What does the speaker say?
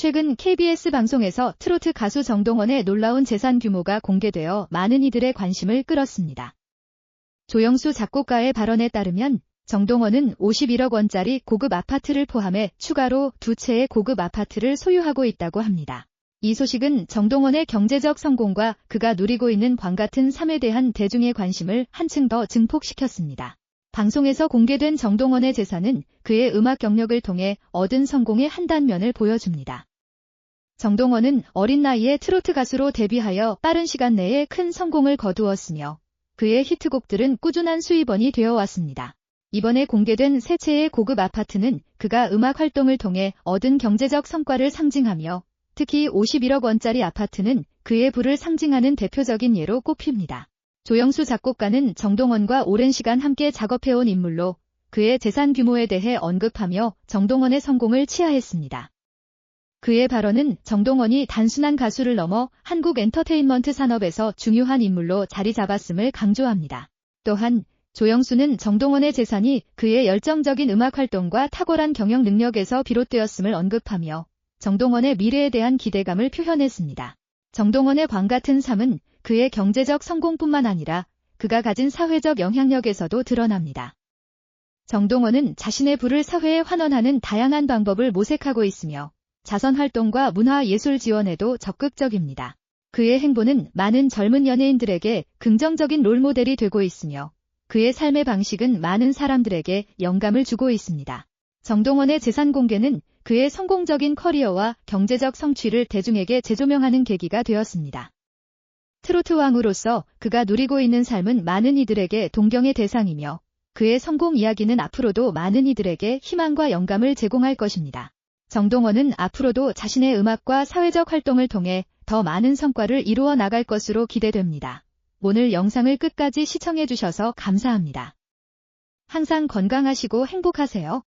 최근 KBS 방송에서 트로트 가수 정동원의 놀라운 재산 규모가 공개되어 많은 이들의 관심을 끌었습니다. 조영수 작곡가의 발언에 따르면 정동원은 51억 원짜리 고급 아파트를 포함해 추가로 두 채의 고급 아파트를 소유하고 있다고 합니다. 이 소식은 정동원의 경제적 성공과 그가 누리고 있는 광 같은 삶에 대한 대중의 관심을 한층 더 증폭시켰습니다. 방송에서 공개된 정동원의 재산은 그의 음악 경력을 통해 얻은 성공의 한 단면을 보여줍니다. 정동원은 어린 나이에 트로트 가수로 데뷔하여 빠른 시간 내에 큰 성공을 거두었으며 그의 히트곡들은 꾸준한 수입원이 되어 왔습니다. 이번에 공개된 세 채의 고급 아파트는 그가 음악 활동을 통해 얻은 경제적 성과를 상징하며 특히 51억 원짜리 아파트는 그의 부를 상징하는 대표적인 예로 꼽힙니다. 조영수 작곡가는 정동원과 오랜 시간 함께 작업해온 인물로 그의 재산 규모에 대해 언급하며 정동원의 성공을 치하했습니다. 그의 발언은 정동원이 단순한 가수를 넘어 한국 엔터테인먼트 산업에서 중요한 인물로 자리 잡았음을 강조합니다. 또한 조영수는 정동원의 재산이 그의 열정적인 음악 활동과 탁월한 경영 능력에서 비롯되었음을 언급하며 정동원의 미래에 대한 기대감을 표현했습니다. 정동원의 광 같은 삶은 그의 경제적 성공뿐만 아니라 그가 가진 사회적 영향력에서도 드러납니다. 정동원은 자신의 부를 사회에 환원하는 다양한 방법을 모색하고 있으며 자선 활동과 문화 예술 지원에도 적극적입니다. 그의 행보는 많은 젊은 연예인들에게 긍정적인 롤모델이 되고 있으며 그의 삶의 방식은 많은 사람들에게 영감을 주고 있습니다. 정동원의 재산 공개는 그의 성공적인 커리어와 경제적 성취를 대중에게 재조명하는 계기가 되었습니다. 트로트 왕으로서 그가 누리고 있는 삶은 많은 이들에게 동경의 대상이며 그의 성공 이야기는 앞으로도 많은 이들에게 희망과 영감을 제공할 것입니다. 정동원은 앞으로도 자신의 음악과 사회적 활동을 통해 더 많은 성과를 이루어 나갈 것으로 기대됩니다. 오늘 영상을 끝까지 시청해주셔서 감사합니다. 항상 건강하시고 행복하세요.